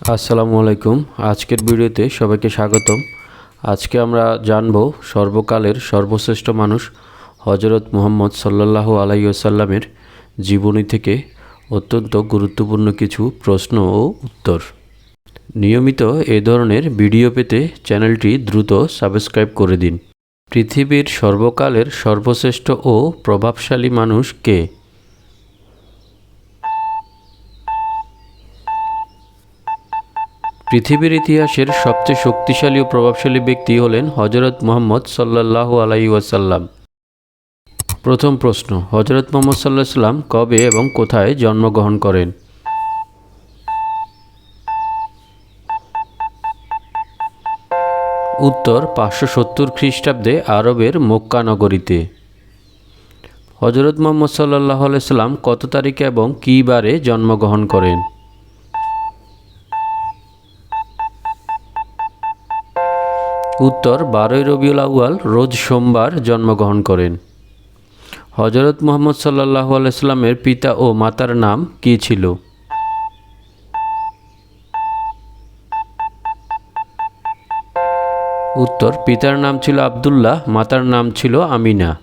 আসসালামু আলাইকুম। আজকের ভিডিওতে সবাইকে স্বাগতম। আজকে আমরা জানব সর্বকালের সর্বশ্রেষ্ঠ মানুষ হজরত মুহাম্মদ সাল্লাল্লাহু আলাইসাল্লামের জীবনী থেকে অত্যন্ত গুরুত্বপূর্ণ কিছু প্রশ্ন ও উত্তর। নিয়মিত এ ধরনের ভিডিও পেতে চ্যানেলটি দ্রুত সাবস্ক্রাইব করে দিন। পৃথিবীর সর্বকালের সর্বশ্রেষ্ঠ ও প্রভাবশালী মানুষ কে? পৃথিবীর ইতিহাসের সবচেয়ে শক্তিশালী ও প্রভাবশালী ব্যক্তি হলেন হজরত মোহাম্মদ সাল্লাল্লাহু আলাই ওয়াসাল্লাম। প্রথম প্রশ্ন হজরত মোহাম্মদ সাল্লাহ সাল্লাম কবে এবং কোথায় জন্মগ্রহণ করেন? উত্তর, পাঁচশো সত্তর খ্রিস্টাব্দে আরবের মক্কা নগরীতে। হজরত মোহাম্মদ সাল্লাহ সাল্লাম কত তারিখে এবং কী বারে জন্মগ্রহণ করেন? উত্তর, বারোই রবিউল আউয়াল, রোজ সোমবার জন্মগ্রহণ করেন। হজরত মোহাম্মদ সাল্লাহ আলাইস্লামের পিতা ও মাতার নাম কী ছিল? উত্তর, পিতার নাম ছিল আবদুল্লাহ, মাতার নাম ছিল আমিনা।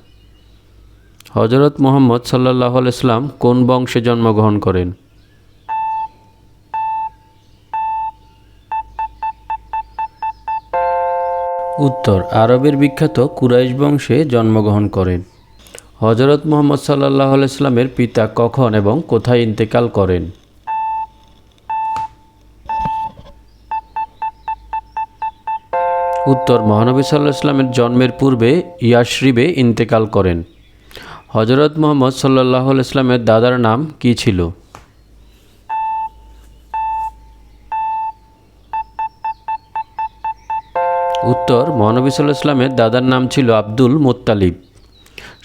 হজরত মোহাম্মদ সাল্লাহ আলাইস্লাম কোন বংশে জন্মগ্রহণ করেন? উত্তর, আরবের বিখ্যাত কুরাইশ বংশে জন্মগ্রহণ করেন হজরত মোহাম্মদ সাল্লাহ আলাইস্লামের পিতা কখন এবং কোথায় ইন্তেকাল করেন? উত্তর, মহানবী সাল্লাহ ইসলামের জন্মের পূর্বে ইয়াশরিবে ইন্তেকাল করেন। হজরত মোহাম্মদ সাল্লাহ ইসলামের দাদার নাম কী ছিল? উত্তর, মহানবী সাল্লাহ ইসলামের দাদার নাম ছিল আব্দুল মোত্তালিব।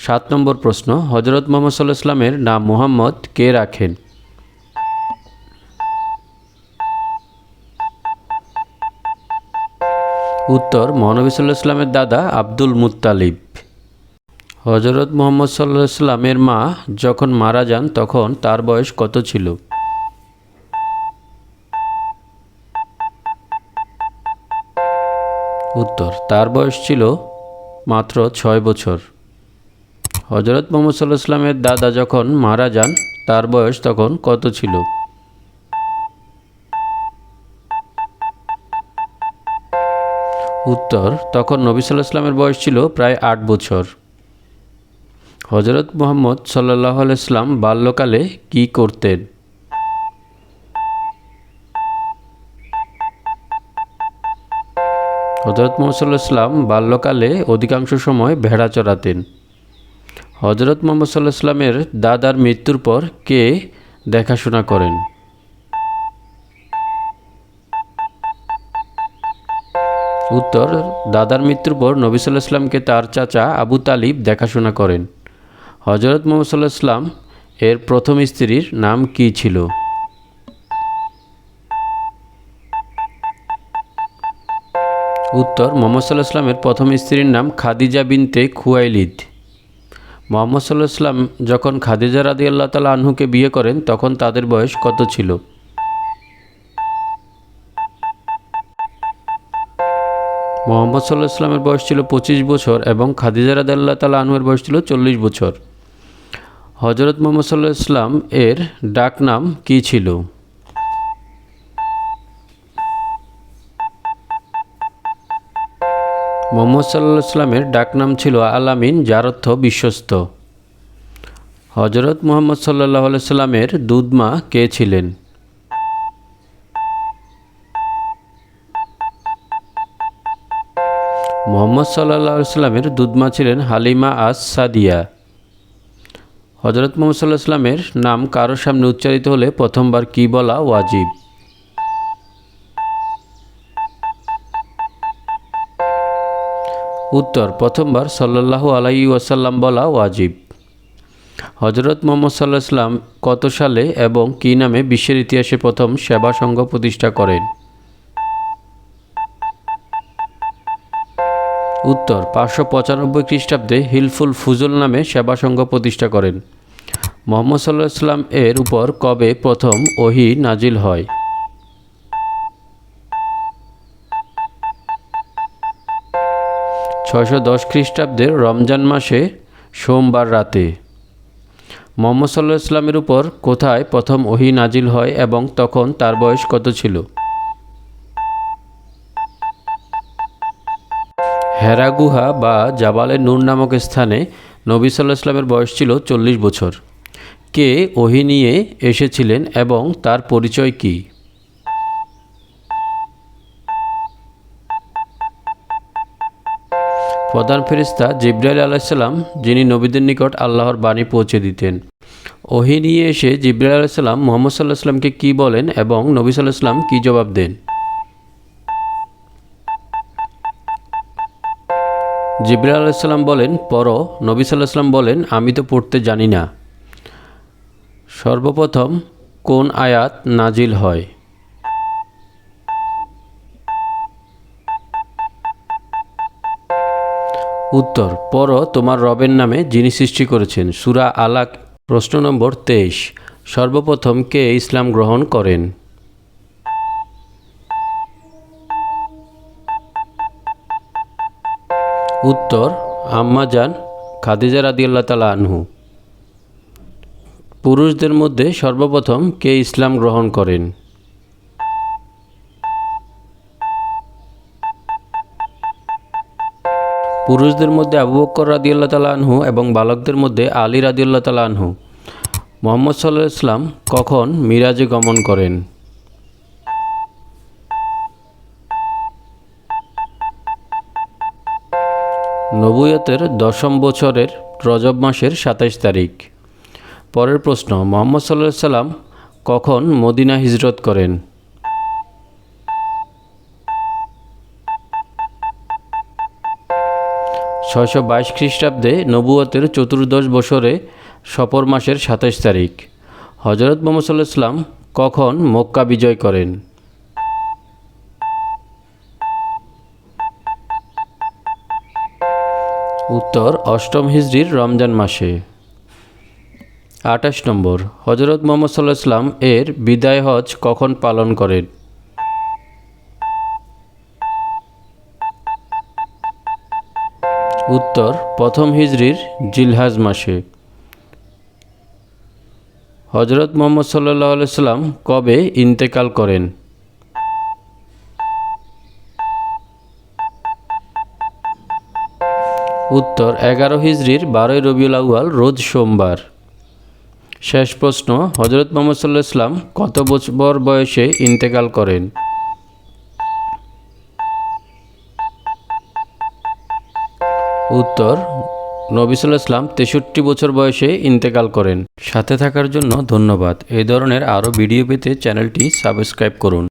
সাত নম্বর প্রশ্ন হজরত মোহাম্মদ সাল্লাহ ইসলামের নাম মুহাম্মদ কে রাখেন? উত্তর, মহানবী সাল্লাহ ইসলামের দাদা আব্দুল মুত্তালিব। হজরত মোহাম্মদ সাল্লাহ ইসলামের মা যখন মারা যান তখন তার বয়স কত ছিল? উত্তর। তার বয়স ছিল মাত্র ছয় বছর। হজরত মোহাম্মদ সাল্লাহ দাদা যখন মারা যান, তার বয়স তখন কত ছিল? উত্তর, তখন নবী সাল্লাহ ইসলামের বয়স ছিল প্রায় আট বছর। হজরত মোহাম্মদ সাল্লাহ ইসলাম বাল্যকালে কি করতেন? হজরত মোহাম্মদ ইসলাম বাল্যকালে অধিকাংশ সময় ভেড়া চড়াতেন হজরত মোহাম্মদ সাল্লাহ ইসলামের দাদার মৃত্যুর পর কে দেখাশোনা করেন? উত্তর, দাদার মৃত্যুর পর নবী সাল্লাহ ইসলামকে তার চাচা আবু তালিব দেখাশোনা করেন। হজরত মোহাম্মদ সাল্লাহ ইসলাম এর প্রথম স্ত্রীর নাম কী ছিল? উত্তর, মোহাম্মদ সাল্লাহ ইসলামের প্রথম স্ত্রীর নাম খাদিজা বিনতে খুয়াইলিদ। মোহাম্মদ সাল্লাহ ইসলাম যখন খাদিজা রাদি আল্লাহ তালা আনহুকে বিয়ে করেন, তখন তাদের বয়স কত ছিল? মোহাম্মদ সাল্লাহ ইসলামের বয়স ছিল পঁচিশ বছর এবং খাদিজা রাদি আল্লাহ তালা আনহুয়ের বয়স ছিল চল্লিশ বছর। হজরত মোহাম্মদ সাল্লাহ ইসলাম এর ডাক নাম কী ছিল? মোহাম্মদ সাল্লাহ ইসলামের ডাকনাম ছিল আলামিন, যার অর্থ বিশ্বস্ত। হজরত মোহাম্মদ সাল্লাহ সাল্লামের দুধমা কে ছিলেন? মোহাম্মদ সাল্লাহ সাল্লামের দুধমা ছিলেন হালিমা আস সাদিয়া হজরত মোহাম্মদ সাল্লাহ সাল্লামের নাম কারোর সামনে উচ্চারিত হলে প্রথমবার কি বলা ওয়াজিব? উত্তর, প্রথমবার সাল্লাল্লাহু আলাই ওয়াসাল্লাম বলা ওয়াজিব। হজরত মোহাম্মদ সাল্লাহ ইসলাম কত সালে এবং কী নামে বিশ্বের ইতিহাসে প্রথম সেবা সংঘ প্রতিষ্ঠা করেন? উত্তর, পাঁচশো পঁচানব্বই খ্রিস্টাব্দে হিলফুল ফুজুল নামে সেবা সংঘ প্রতিষ্ঠা করেন। মোহাম্মদ সাল্লাহ ইসলাম এর উপর কবে প্রথম ওহি নাজিল হয়? ছয়শো দশ খ্রিস্টাব্দের রমজান মাসে সোমবার রাতে। মোহাম্মদ সাল্লাহ ইসলামের উপর কোথায় প্রথম ওহি নাজিল হয় এবং তখন তার বয়স কত ছিল? হেরা গুহা বা জাবালে নূর নামক স্থানে নবী সাল্লাহ ইসলামের বয়স ছিল চল্লিশ বছর। কে ওহি নিয়ে এসেছিলেন এবং তার পরিচয় কী? প্রধান ফেরিস্তা জিব্রাইল আলাইসাল্লাম যিনি নবীদের নিকট আল্লাহর বাণী পৌঁছে দিতেন। ওহি নিয়ে এসে জিব্রাইল আলাইসাল্লাম মোহাম্মদ সাল্লাহ সাল্লামকে কী বলেন এবং নবী সাল্লাহ সাল্লাম কী জবাব দেন? জিব্রাইল আলাইসাল্লাম বলেন পর নবী সাল্লাহ সাল্লাম বলেন, আমি তো পড়তে জানি না। সর্বপ্রথম কোন আয়াত নাজিল হয়? উত্তর পর তোমার রবের নামে যিনি সৃষ্টি করেছেন। সুরা আলাক, প্রশ্ন নম্বর তেইশ। সর্বপ্রথম কে ইসলাম গ্রহণ করেন? উত্তর আম্মাজান খাদিজা রাদিয়াল্লাহ তালা আনহু। পুরুষদের মধ্যে সর্বপ্রথম কে ইসলাম গ্রহণ করেন? পুরুষদের মধ্যে আবু বক্কর রাদিউল্লাহ আনহু এবং বালকদের মধ্যে আলী রাদিউল্লাহ আনহু। মোহাম্মদ সাল্লাহ ইসলাম কখন মিরাজে গমন করেন? নবুয়তের দশম বছরের রজব মাসের সাতাইশ তারিখ। পরের প্রশ্ন, মোহাম্মদ সাল্লাহ সাল্লাম কখন মদিনা হিজরত করেন? ছয়শো বাইশ খ্রিস্টাব্দে নবুয়তের চতুর্দশ বছরে সফর মাসের সাতাশ তারিখ। হজরত মোহাম্মদ ইসলাম কখন মক্কা বিজয় করেন? উত্তর, অষ্টম হিজড়ির রমজান মাসে। আঠাশ নম্বর হজরত মোহাম্মদ সাল্লাহ ইসলাম এর বিদায় হজ কখন পালন করেন? উত্তর, প্রথম হিজড়ির জিলহাজ মাসে। হজরত মোহাম্মদ সাল্লাহ সাল্লাম কবে ইন্তেকাল করেন? উত্তর, এগারো হিজড়ির বারোই রবিউল আউয়াল, রোজ সোমবার। শেষ প্রশ্ন হজরত মোহাম্মদ সাল্লাহ ইসলাম কত বছর বয়সে ইন্তেকাল করেন? উত্তর, নবী সাল্লাহ ইসলাম তেষট্টি বছর বয়সে ইন্তেকাল করেন। সাথে থাকার জন্য ধন্যবাদ। এই ধরনের আরও ভিডিও পেতে চ্যানেলটি সাবস্ক্রাইব করুন।